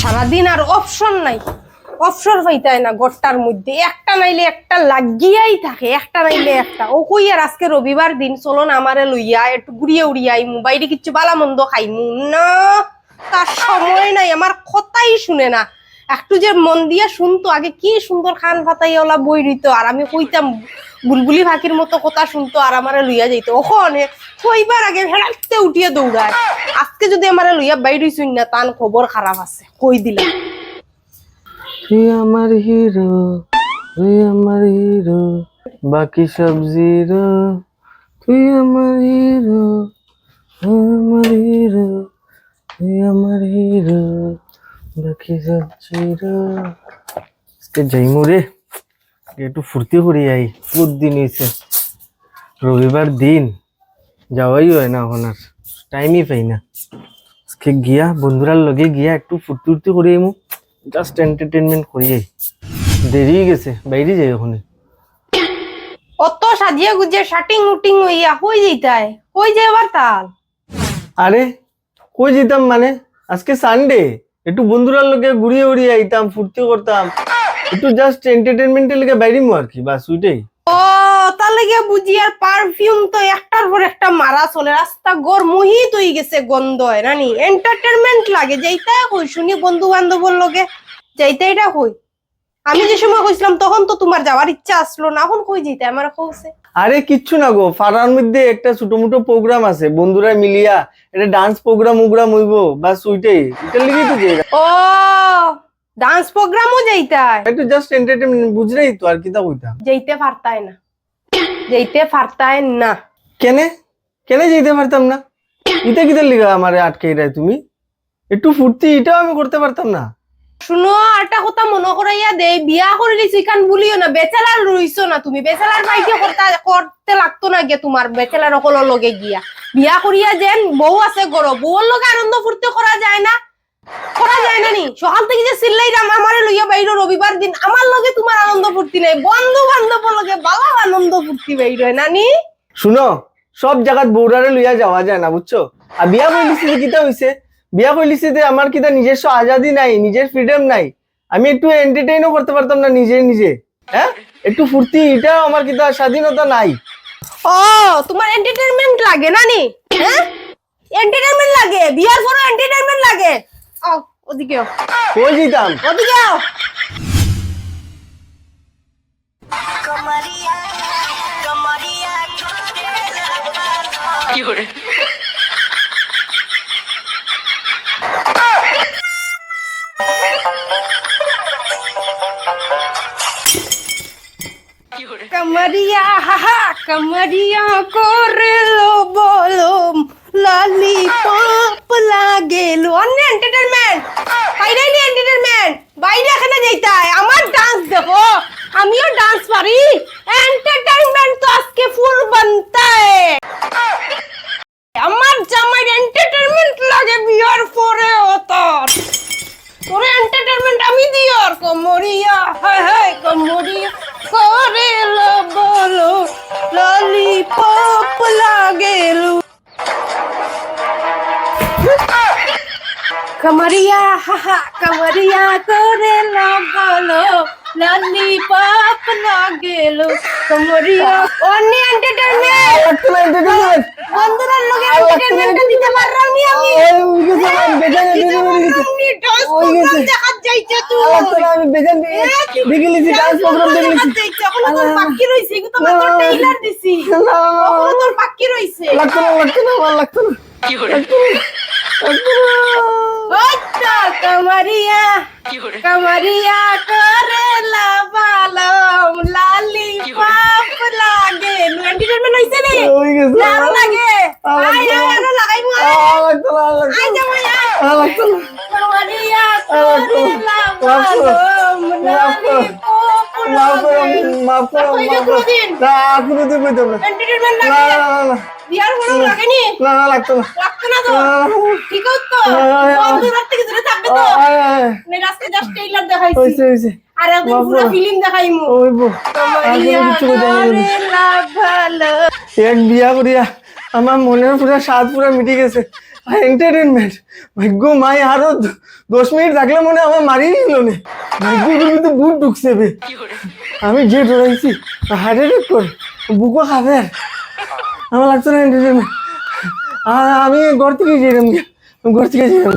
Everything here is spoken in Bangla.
সারাদিন আর অপশন নাই। অপশন পাইতায় না গড়টার মধ্যে। একটা নাইলে একটা লাগিয়াই থাকে, একটা নাইলে একটা। ও কই আর আজকে রবিবার দিন, চলো না আমারে লইয়া একটু ঘুরিয়ে উড়িয়াই মোবাইলে কিচ্ছু বালা মন্দ খাইমু। না, তার সময় নাই, আমার কথাই শুনে না। একটু যে মন দিয়া শুনতো, আগে কি সুন্দর খান ফাতাই ওলা বই দিত আর আমি কইতাম বুলবুলি ফাঁকির মতো কথা শুনতো, আর আমারে লইয়া যাইতো। ওখানে কইবার আগে হেলাতে উঠিয়ে দৌড়ায়। আজকে যদি আমারে লইয়া বাইরে শুন না, তান খবর খারাপ আছে, কই দিলাম। তুই আমার হিরো তুই আমার হিরো, বাকি সব জিরো। তুই আমার হিরো আমার হিরো, তুই আমার হিরো। বাকি সব জিরো আজকে যাইমু রে একটু ফুর্তি করি আই বহুত দিন হয়েছে রবিবার দিন যাওয়াই হয় না এখন আর টাইমই পাই না। আজকে গিয়া বন্ধুরার লগে গিয়া একটু ফুর্তি ফুর্তি করি আইমু। জাস্ট এন্টারটেনমেন্ট করি আই। দেরি গেছে বাইরে যাই ওখানে অত সাজিয়ে গুজিয়ে শাটিং উটিং হইয়া কই যেতায় কই যে আবার তাল? আরে কই যেতাম মানে? আজকে সানডে একটু বন্ধুরার লগে ঘুরিয়ে উড়িয়ে আইতাম ফুর্তি করতাম। একটু জাস্ট এন্টারটেনমেন্টের লেগে বাইরে আর কি, বাস ওইটাই। ও, তার লাগে বুঝি আর পারফিউম তো একটার পর একটা মারা চলে। রাস্তা গর মোহিত হয়ে গেছে গন্ধ, হয় নানি এন্টারটেনমেন্ট লাগে যেইটাই কই? শুনি বন্ধু বান্ধবর লগে যেইটাই এটা কই? আমি যে সময় কইছিলাম, তখন তো তোমার যাওয়ার ইচ্ছা আসলো না, এখন কই যেতে আমার কইছে আরে কিচ্ছু না গো ফারার মধ্যে একটা ছোট মোটো প্রোগ্রাম আছে বন্ধুরা মিলিয়া এটা ডান্স প্রোগ্রাম উগ্রাম হইব বাস ওইটাই এটার লেগেই তো যাই। ও ডান্স প্রোগ্রামও যেইতাই একটু জাস্ট এন্টারটেনমেন্ট বুঝলেই তো আর কিতা কইতাম। যেইতে পারতায় না। যেইতে পারতায় না। কেনে? কেনে যাইতে পারতাম না? ইটা কিতার লিগা আমারে আটকে রায় তুমি? একটু ফুর্তি এটাও আমি করতে পারতাম না। শুনো একটা কথা মনে করাইয়া দে, বিয়া করে কান বলিও না, বেচালার রইছো না তুমি, বেচালার বাইকে করতে লাগতো না তোমার, বেচালার লগে গিয়া। বিয়া করিয়া যেন বউ আছে গরো বউর লগে আনন্দ ফুর্তি করা যায় না করা যায় না নি? সকাল থেকে যে আমার লইয়া বাইর রবিবার দিন আমার লগে তোমার আনন্দ ফুর্তি নাই বন্ধু বান্ধবর লগে বালা আনন্দ ফুর্তি বাইর হয় নানি শুনো সব জায়গাত বৌরারে লইয়া যাওয়া যায় না, বুঝছ? আর বিয়া যে কিতা হইছে বিয়া করলিছি যে আমার কিতা নিজস্ব আজাদি নাই নিজের ফ্রিডম নাই? আমি একটু এন্টারটেইনও করতে পারতাম না নিজে নিজে। হ্যাঁ? একটু ফুর্তি এটা আমার কিতা স্বাধীনতা নাই? ও তোমার এন্টারটেইনমেন্ট লাগে না নি? হ্যাঁ? এন্টারটেইনমেন্ট লাগে বিয়ার পরে এন্টারটেইনমেন্ট লাগে। ও ওদিকে কই যেতাম ওদিকে আও। কি করে? কামারিয়া হাহা কামারিয়া করল বলো লালিপপ লাগেলো অন্য এন্টারটেনমেন্ট ফাইনালি এন্টারটেনমেন্ট কমরিয়া হাহা কমরিয়া করে লো বলো ললিপপ লাগেলু কমরিয়া অন্য এন্টারটেইনমেন্ট বন্ধুরা লোকে এন্টারটেইনমেন্ট দিতে পারলাম আমি আমি ডান্স প্রোগ্রাম দেখাত যাইছে তুই আমি বেজান দেখে লিছি ডান্স প্রোগ্রাম দেখে লিছি বাকি রইছে কিন্তু তোর টেইলার দিছি তোর বাকি রইছে লাগতো না লাগতো না লাগতো না আচ্ছা কামারিয়া করে লাবালাম লালি পাপ লাগে এন্টারটেইনমেন্ট হইছে রে হয়ে গেছে আরও লাগে আমার আই না তো- আরও লাগাই মু আ, লাগতো না লাগতো আই যাব না মাফ করো মাফ করো মাফ করো না কোনোদিন কইতাম না এন্টারটেইনমেন্ট না লাগে না না, না বিয়ার কোনো লাগেনি না না লাগতো না লাগতো না তো না, না, না। ঠিক তো আয়, আয়। বন্ধুরা থেকে থাকবে তো আয়, আয়, মানে জাস্ট ট্রেইলার দেখাইছি হইছে হইছে আর একদিন পুরো ফিল্ম দেখাইমু ওইবো কোনো কিছু ভালো এক বিয়া করিয়া আমার মনের পুরো স্বাদ পুরো মিটে গেছে। এন্টারটেনমেন্ট ভাগ্য মাই আরও দশ মিনিট থাকলে মনে আমার মারিয়ে নিল নে। ভাগ্য কিন্তু বুক ঢুকছে বে। আমি যে ডরাইছি হার্ট অ্যাটাক করে। বুকও খাবে আমার লাগছে না এন্টারটেনমেন্ট আমি ঘর থেকে যেরম ঘর থেকে যেতাম